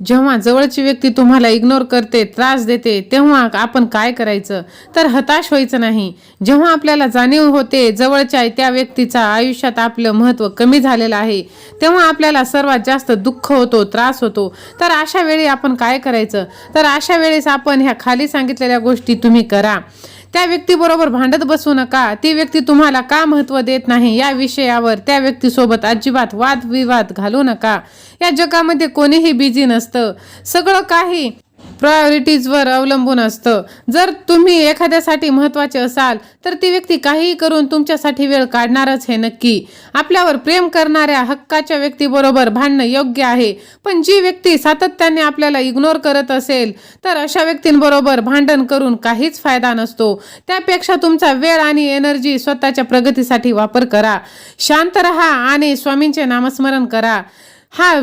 जेव्हा जवळची व्यक्ती तुम्हाला इग्नोर करते त्रास देते तेव्हा आपण काय करायचं? तर हताश व्हायचं नाही. जेव्हा आपल्याला जाणीव होते जवळच्या त्या व्यक्तीचा आयुष्यात आपलं महत्त्व कमी झालेलं आहे तेव्हा आपल्याला सर्वात जास्त दुःख होतो त्रास होतो. तर अशा वेळी आपण काय करायचं? तर अशा वेळेस आपण ह्या खाली सांगितलेल्या गोष्टी तुम्ही करा. त्या व्यक्तीबरोबर भांडत बसू नका. ती व्यक्ती तुम्हाला का महत्त्व देत नाही? या विषयावर त्या व्यक्तीसोबत अजिबात वादविवाद घालू नका. या जगामध्ये कोणीही बिझी नसतं. सगळं काही प्रायोरिटीजवर अवलंबून असतं. जर तुम्ही एखाद्यासाठी महत्त्वाचे असाल तर ती व्यक्ती काहीही करून तुमच्यासाठी वेळ काढणारच हे नक्की. आपल्यावर प्रेम करणाऱ्या हक्काच्या व्यक्तीबरोबर भांडणं योग्य आहे. पण जी व्यक्ती सातत्याने आपल्याला इग्नोर करत असेल तर अशा व्यक्तींबरोबर भांडण करून काहीच फायदा नसतो. त्यापेक्षा तुमचा वेळ आणि एनर्जी स्वतःच्या प्रगतीसाठी वापर करा. शांत रहा आणि स्वामींचे नामस्मरण करा. हा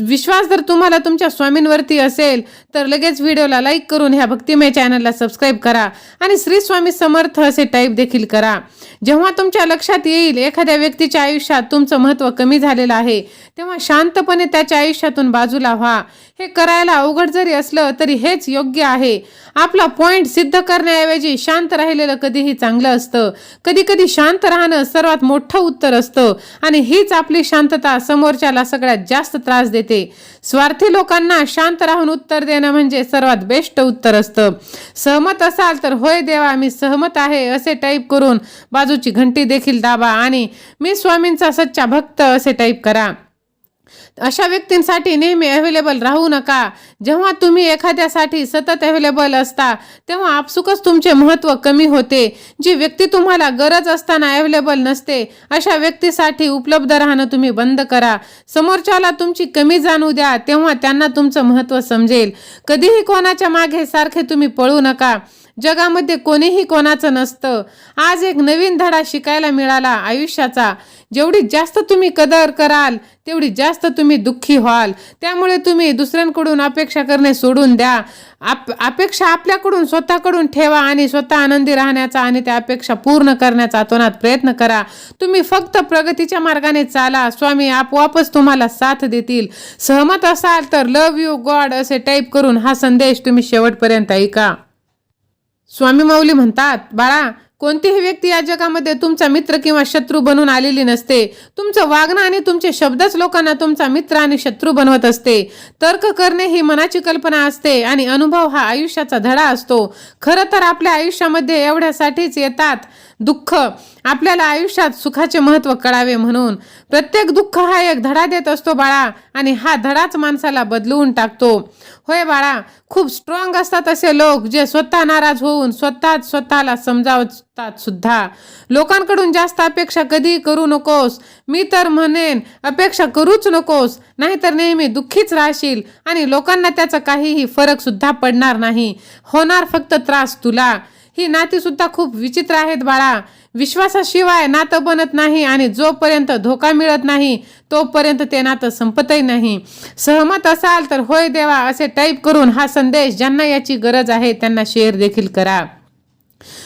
विश्वास जर तुम्हाला तुमच्या स्वामींवरती असेल तर लगेच व्हिडिओला लाईक करून ह्या भक्तिमय चॅनलला सबस्क्राईब करा आणि श्री स्वामी समर्थ असे टाईप देखील करा. जेव्हा तुमच्या लक्षात येईल एखाद्या व्यक्तीच्या आयुष्यात तुमचं महत्त्व कमी झालेलं आहे तेव्हा शांतपणे त्याच्या आयुष्यातून बाजूला व्हा. हे करायला अवघड जरी असलं तरी हेच योग्य आहे. आपला पॉईंट सिद्ध करण्याऐवजी शांत राहिलेलं कधीही चांगलं असतं. कधी कधी शांत राहणं सर्वात मोठं उत्तर असतं आणि हीच आपली शांतता समोरच्याला सगळ्यात जास्त त्रास देते. स्वार्थी लोकांना शांत राहून उत्तर देणं म्हणजे सर्वात बेस्ट उत्तर असतं. सहमत असाल तर होय देवा मी सहमत आहे असे टाईप करून बाजूची घंटी देखील दाबा आणि मी स्वामींचा सच्चा भक्त असे टाईप करा. अशा व्यक्तींसाठी नेहमी अवेलेबल राहू नका. जेव्हा तुम्ही एखाद्यासाठी सतत अवेलेबल असता तेव्हा आपसुकच तुमचे महत्त्व कमी होते. जी व्यक्ती तुम्हाला गरज असताना अवेलेबल नसते अशा व्यक्तीसाठी उपलब्ध राहणं तुम्ही बंद करा. समोरच्याला तुमची कमी जाणू द्या तेव्हा त्यांना तुमचं महत्त्व समजेल. कधीही कोणाच्या मागे सारखे तुम्ही पळू नका. जगामध्ये कोणीही कोणाचं नसतं. आज एक नवीन धडा शिकायला मिळाला आयुष्याचा. जेवढी जास्त तुम्ही कदर कराल तेवढी जास्त तुम्ही दुःखी व्हाल. त्यामुळे तुम्ही दुसऱ्यांकडून अपेक्षा करणे सोडून द्या. आप अपेक्षा आपल्याकडून स्वतःकडून ठेवा आणि स्वतः आनंदी राहण्याचा आणि त्या अपेक्षा पूर्ण करण्याचा तोनात प्रयत्न करा. तुम्ही फक्त प्रगतीच्या मार्गाने चाला. स्वामी आपोआपच तुम्हाला साथ देतील. सहमत असाल तर लव यू गॉड असे टाईप करून हा संदेश तुम्ही शेवटपर्यंत ऐका. स्वामी माऊली म्हणतात बाळा कोणतीही व्यक्ती या जगामध्ये तुमचा मित्र किंवा शत्रू बनून आलेली नसते. तुमचं वागणं आणि तुमचे शब्दच लोकांना तुमचा मित्र आणि शत्रू बनवत असते. तर्क करणे ही मनाची कल्पना असते आणि अनुभव हा आयुष्याचा धडा असतो. खरं तर आपल्या आयुष्यामध्ये एवढ्यासाठीच येतात. दुःख. आपल्याला आयुष्यात सुखाचे महत्त्व कळावे म्हणून. प्रत्येक दुःख हा एक धडा देत असतो बाळा आणि हा धडाच माणसाला बदलवून टाकतो. होय बाळा खूप स्ट्रॉंग असतात असे लोक जे स्वतः नाराज होऊन स्वतःच स्वतःला समजावतात सुद्धा. लोकांकडून जास्त अपेक्षा कधी करू नकोस. मी तर म्हणेन अपेक्षा करूच नकोस. नाहीतर नेहमी दुःखीच राहशील आणि लोकांना त्याचा काहीही फरक सुद्धा पडणार नाही. होणार फक्त त्रास तुला. ही नातीसुद्धा खूप विचित्र आहेत बाळा. विश्वासाशिवाय नातं बनत नाही आणि जोपर्यंत धोका मिळत नाही तोपर्यंत ते नातं संपतही नाही. सहमत असाल तर होय देवा असे टाईप करून हा संदेश ज्यांना याची गरज आहे त्यांना शेअर देखील करा.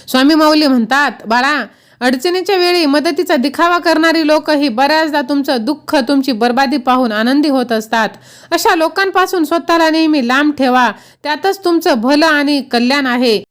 स्वामी माऊली म्हणतात बाळा अडचणीच्या वेळी मदतीचा दिखावा करणारी लोक ही बऱ्याचदा तुमचं दुःख तुमची बर्बादी पाहून आनंदी होत असतात. अशा लोकांपासून स्वतःला नेहमी लांब ठेवा. त्यातच तुमचं भलं आणि कल्याण आहे.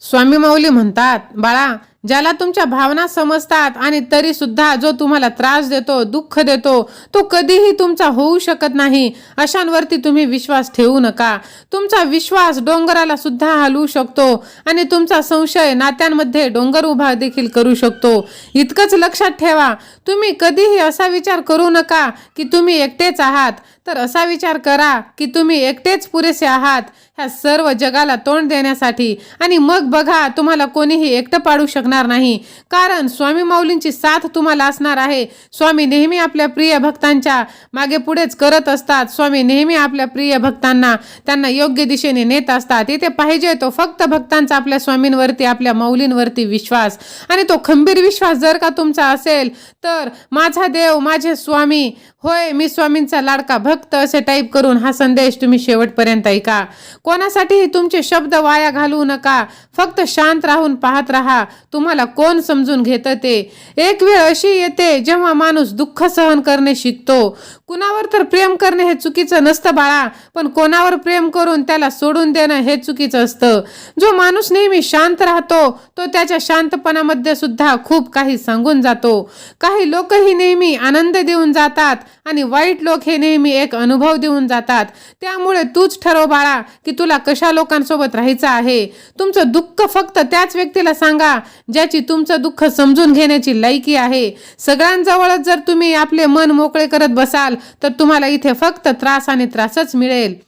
स्वामी माऊली म्हणतात बाळा ज्याला तुमच्या भावना समजतात आणि तरी सुद्धा जो तुम्हाला त्रास देतो दुःख देतो तो कधीही तुमचा होऊ शकत नाही अशांवरती तुम्ही विश्वास ठेवू नका. तुमचा विश्वास डोंगराला सुद्धा हलवू शकतो आणि तुमचा संशय नात्यांमध्ये डोंगर उभा देखील करू शकतो. इतकंच लक्षात ठेवा तुम्ही कधीही असा विचार करू नका की तुम्ही एकटेच आहात. तर असा विचार करा की तुम्ही एकटेच पुरेसे आहात ह्या सर्व जगाला तोंड देण्यासाठी. आणि मग बघा तुम्हाला कोणीही एकटं पाडू शकणार लागणार नाही. कारण स्वामी माऊलींची साथ तुम्हाला असणार आहे. स्वामी नेहमी आपल्या प्रिय भक्तांच्या मागे पुढेच करत असतात. स्वामी नेहमी आपल्या प्रिय भक्तांना त्यांना योग्य दिशेने नेत असतात. इथे पाहिजे तो फक्त भक्तांचा आपल्या स्वामींवरती आपल्या माऊलींवरती विश्वास. आणि तो खंबीर विश्वास जर का तुमचा असेल तर माझा देव माझे स्वामी होय मी स्वामींचा लाडका भक्त असे टाईप करून हा संदेश तुम्ही शेवटपर्यंत ऐका. कोणासाठीही तुमचे शब्द वाया घालवू नका. फक्त शांत राहून पाहत राहा. तुम्हाला कोण समजून घेतं ते? एक वेळ अशी येते जेव्हा माणूस दुःख सहन करणे शिकतो. कुणावर तर प्रेम करणे हे चुकीचं नसतं बाळा पण कोणावर प्रेम करून त्याला सोडून देणं हे चुकीचं असतं. जो माणूस नेहमी शांत राहतो तो त्याच्या शांतपणामध्ये सुद्धा खूप काही सांगून जातो. काही लोकही नेहमी आनंद देऊन जातात आणि वाईट लोक हे नेहमी एक अनुभव देऊन जातात. त्यामुळे तूच ठरव बाळा की तुला कशा लोकांसोबत राहायचं आहे? तुमचं दुःख फक्त त्याच व्यक्तीला सांगा ज्याची तुमचं दुःख समजून घेण्याची लायकी आहे. सगळ्यांजवळच जर तुम्ही आपले मन मोकळे करत बसाल तर तुम्हाला इथे फक्त त्रास आणि त्रासच मिळेल.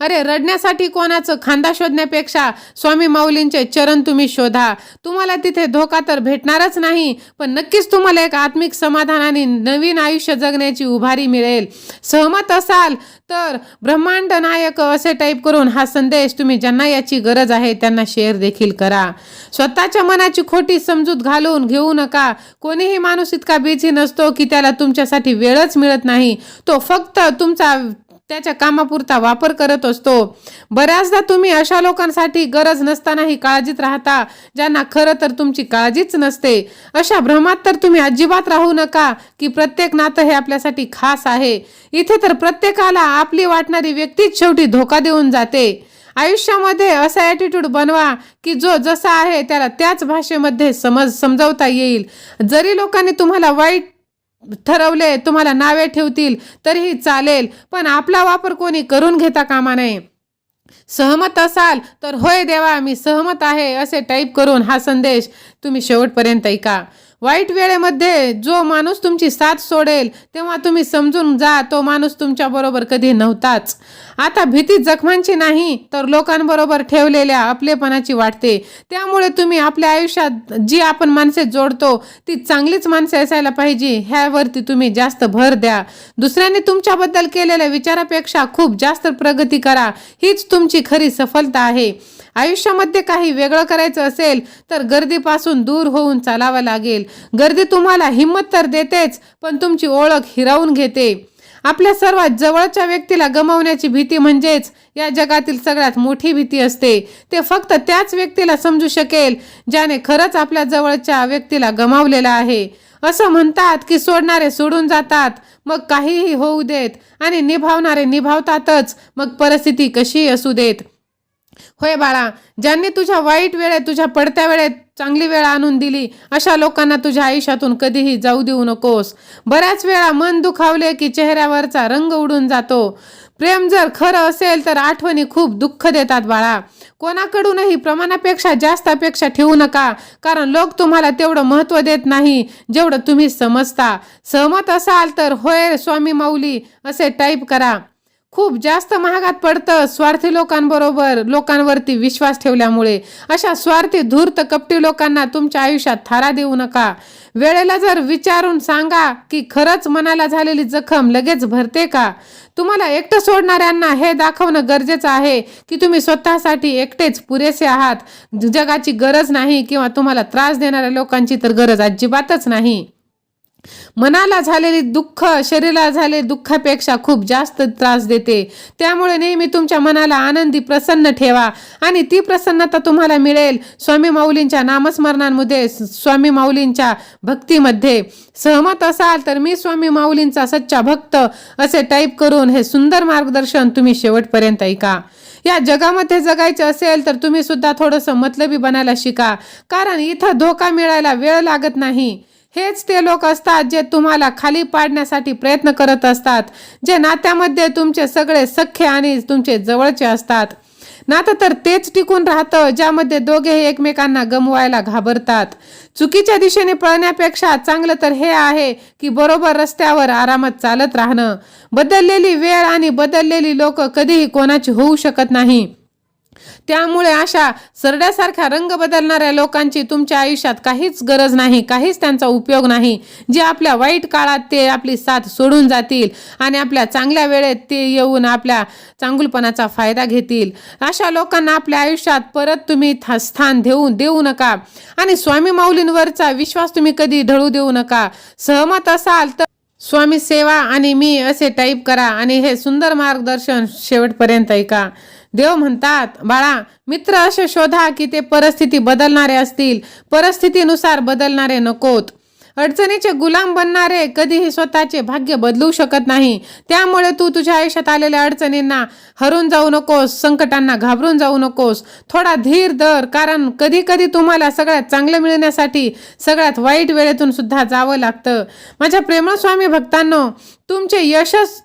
अरे रडण्यासाठी कोणाचं? खांदा शोधण्यापेक्षा स्वामी माऊलींचे चरण तुम्ही शोधा. तुम्हाला तिथे धोका तर भेटणारच नाही पण नक्कीच तुम्हाला एक आत्मिक समाधान आणि नवीन आयुष्य जगण्याची उभारी मिळेल. सहमत असाल तर ब्रह्मांड नायक असे टाईप करून हा संदेश तुम्ही ज्यांना याची गरज आहे त्यांना शेअर देखील करा. स्वतःच्या मनाची खोटी समजूत घालून घेऊ नका. कोणीही माणूस इतका बिझी नसतो की त्याला तुमच्यासाठी वेळच मिळत नाही. तो फक्त तुमचा त्याच्या कामापुरता वापर करत असतो. बऱ्याचदा तुम्ही अशा लोकांसाठी गरज नसतानाही काळजीत राहता ज्यांना खरं तर तुमची काळजीच नसते. अशा भ्रमात तर तुम्ही अजिबात राहू नका की प्रत्येक नातं हे आपल्यासाठी खास आहे. इथे तर प्रत्येकाला आपली वाटणारी व्यक्तीच शेवटी धोका देऊन जाते. आयुष्यामध्ये असा ॲटिट्यूड बनवा की जो जसा आहे त्याला त्याच भाषेमध्ये समज समजावता येईल. जरी लोकांनी तुम्हाला वाईट ठरवले तुम्हाला नावे ठेवतील तरीही चालेल पण आपला वापर कोणी करून घेता कामा नये. सहमत असाल तर होय देवा मी सहमत आहे असे टाईप करून हा संदेश तुम्ही शेवटपर्यंत ऐका. वाईट वेळेमध्ये जो माणूस तुमची साथ सोडेल तेव्हा तुम्ही समजून जा तो माणूस तुमच्याबरोबर कधी नव्हताच. आता भीती जखमांची नाही तर लोकांबरोबर ठेवलेल्या आपलेपणाची वाटते. त्यामुळे तुम्ही आपल्या आयुष्यात जी आपण माणसे जोडतो ती चांगलीच माणसे असायला पाहिजे ह्यावरती तुम्ही जास्त भर द्या. दुसऱ्यांनी तुमच्याबद्दल केलेल्या विचारापेक्षा खूप जास्त प्रगती करा हीच तुमची खरी सफलता आहे. आयुष्यामध्ये काही वेगळं करायचं असेल तर गर्दीपासून दूर होऊन चालावं लागेल. गर्दी तुम्हाला हिंमत तर देतेच पण तुमची ओळख हिरावून घेते. आपल्या सर्वात जवळच्या व्यक्तीला गमावण्याची भीती म्हणजेच या जगातील सगळ्यात मोठी भीती असते. ते फक्त त्याच व्यक्तीला समजू शकेल ज्याने खरंच आपल्या जवळच्या व्यक्तीला गमावलेला आहे. असं म्हणतात की सोडणारे सोडून जातात मग काहीही होऊ देत आणि निभावणारे निभावतातच मग परिस्थिती कशीही असू देत. होय बाळा ज्यांनी तुझ्या वाईट वेळेत तुझ्या पडत्या वेळेत चांगली वेळ आणून दिली अशा लोकांना तुझ्या आयुष्यातून कधीही जाऊ देऊ नकोस. बऱ्याच वेळा मन दुखावले की चेहऱ्यावरचा रंग उडून जातो. प्रेम जर खरं असेल तर आठवणी खूप दुःख देतात बाळा. कोणाकडूनही प्रमाणापेक्षा जास्त अपेक्षा ठेवू नका कारण लोक तुम्हाला तेवढं महत्त्व देत नाही जेवढं तुम्ही समजता. सहमत असाल तर होय स्वामी माऊली असे टाईप करा. खूप जास्त महागात पडतं स्वार्थी लोकांबरोबर लोकांवरती विश्वास ठेवल्यामुळे. अशा स्वार्थी धूर्त कपटी लोकांना तुमच्या आयुष्यात थारा देऊ नका. वेळेला जर विचारून सांगा की खरंच मनाला झालेली जखम लगेच भरते का? तुम्हाला एकटं सोडणाऱ्यांना हे दाखवणं गरजेचं आहे की तुम्ही स्वतःसाठी एकटेच पुरेसे आहात. जगाची गरज नाही किंवा तुम्हाला त्रास देणाऱ्या लोकांची तर गरज अजिबातच नाही. मनाला झालेली दुःख शरीराला झाले दुःखापेक्षा खूप जास्त त्रास देते. त्यामुळे नेहमी तुमच्या मनाला आनंदी प्रसन्न ठेवा आणि ती प्रसन्नता तुम्हाला मिळेल स्वामी माऊलींच्या नामस्मरणांमध्ये स्वामी माऊलींच्या भक्तीमध्ये. सहमत असाल तर मी स्वामी माऊलींचा सच्चा भक्त असे टाईप करून हे सुंदर मार्गदर्शन तुम्ही शेवटपर्यंत ऐका. या जगामध्ये जगायचे असेल तर तुम्ही सुद्धा थोडंसं मतलबी बनायला शिका. कारण इथं धोका मिळायला वेळ लागत नाही. हेच ते लोक असतात जे तुम्हाला खाली पाडण्यासाठी प्रयत्न करत असतात. जे नात्यामध्ये तुमचे सगळे सख्खे आणि तुमचे जवळचे असतात. नातं तर तेच टिकून राहतं ज्यामध्ये दोघेही एकमेकांना गमवायला घाबरतात. चुकीच्या दिशेने पळण्यापेक्षा चांगलं तर हे आहे की बरोबर रस्त्यावर आरामात चालत राहणं. बदललेली वेळ आणि बदललेली लोक कधीही कोणाची होऊ शकत नाही. त्यामुळे अशा सरड्यासारख्या रंग बदलणाऱ्या लोकांची तुमच्या आयुष्यात काहीच गरज नाही काहीच त्यांचा उपयोग नाही. जे आपल्या वाईट काळात ते आपली साथ सोडून जातील आणि आपल्या चांगल्या वेळेत ते येऊन आपल्या चांगुलपणाचा फायदा घेतील. अशा लोकांना आपल्या आयुष्यात परत तुम्ही था- स्थान देऊ देऊ नका. आणि स्वामी माऊलींवरचा विश्वास तुम्ही कधी ढळू देऊ नका. सहमत असाल तर स्वामी सेवा आणि मी असे टाईप करा आणि हे सुंदर मार्गदर्शन शेवटपर्यंत ऐका. देव म्हणतात बाळा मित्र असे शोधा की ते परिस्थिती बदलणारे असतील. परिस्थितीनुसार बदलणारे नकोत. अडचणीचे गुलाम बनणारे कधीही स्वतःचे भाग्य बदलू शकत नाही. त्यामुळे तू तुझ्या आयुष्यात आलेल्या अडचणींना हरून जाऊ नकोस संकटांना घाबरून जाऊ नकोस. थोडा धीर धर कारण कधी कधी तुम्हाला सगळ्यात चांगलं मिळण्यासाठी सगळ्यात वाईट वेळेतून सुद्धा जावं लागतं. माझ्या प्रेमस्वामी भक्तांनो तुमचे यशच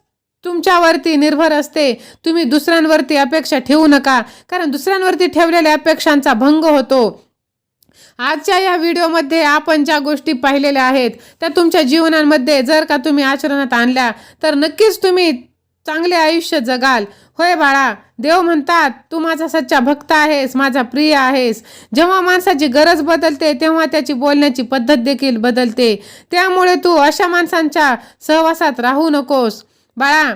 तुमच्यावरती निर्भर असते. तुम्ही दुसऱ्यांवरती अपेक्षा ठेवू नका. कारण दुसऱ्यांवरती ठेवलेल्या अपेक्षांचा भंग होतो. आजच्या या व्हिडिओमध्ये आपण ज्या गोष्टी पाहिलेल्या आहेत त्या तुमच्या जीवनामध्ये जर का तुम्ही आचरणात आणल्या तर नक्कीच तुम्ही चांगले आयुष्य जगाल. होय बाळा देव म्हणतात तू माझा सच्चा भक्त आहेस माझा प्रिय आहेस. जेव्हा माणसाची गरज बदलते तेव्हा त्याची बोलण्याची पद्धत देखील बदलते. त्यामुळे तू अशा माणसांच्या सहवासात राहू नकोस. बाळा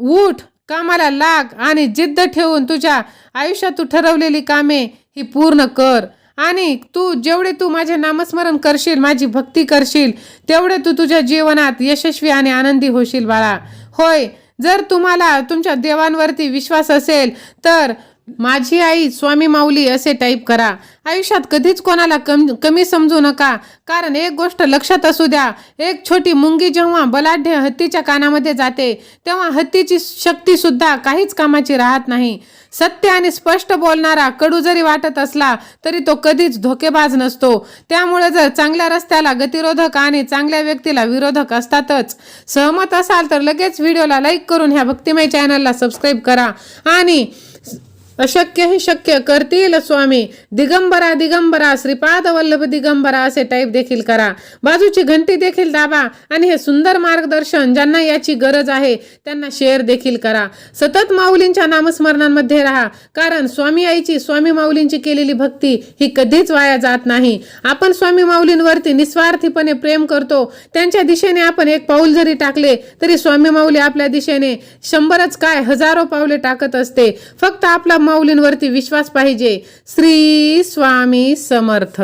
उठ कामाला लाग आणि जिद्द ठेवून तुझ्या आयुष्यात तू ठरवलेली कामे ही पूर्ण कर. आणि तू जेवढे तू माझे नामस्मरण करशील माझी भक्ती करशील तेवढे तू तुझ्या जीवनात यशस्वी आणि आनंदी होशील बाळा. होय जर तुम्हाला तुमच्या देवांवरती विश्वास असेल तर माझी आई स्वामी माऊली असे टाईप करा. आयुष्यात कधीच कोणाला कम कमी समजू नका. कारण एक गोष्ट लक्षात असू द्या. एक छोटी मुंगी जेव्हा बलाढ्य हत्तीच्या कानामध्ये जाते तेव्हा हत्तीची शक्तीसुद्धा काहीच कामाची राहत नाही. सत्य आणि स्पष्ट बोलणारा कडू जरी वाटत असला तरी तो कधीच धोकेबाज नसतो. त्यामुळे जर चांगल्या रस्त्याला गतिरोधक आणि चांगल्या व्यक्तीला विरोधक असतातच. सहमत असाल तर लगेच व्हिडिओला लाईक करून ह्या भक्तिमय चॅनलला सबस्क्राईब करा. आणि अशक्य हे शक्य करतील स्वामी. दिगंबरा दिगंबरा श्रीपाद वल्लभ दिगंबरा असे टाईप देखील करा. बाजूची घंटी देखील दाबा आणि हे सुंदर मार्गदर्शन ज्यांना याची गरज आहे त्यांना शेअर देखील करा. सतत माऊलींच्या नामस्मरणांमध्ये राहा कारण स्वामी आईची स्वामी माऊलींची केलेली भक्ती ही कधीच वाया जात नाही. आपण स्वामी माऊलींवरती निस्वार्थीपणे प्रेम करतो. त्यांच्या दिशेने आपण एक पाऊल जरी टाकले तरी स्वामी माऊली आपल्या दिशेने शंभरच काय हजारो पावले टाकत असते. फक्त आपला माऊलींवरती विश्वास पाहिजे. श्री स्वामी समर्थ.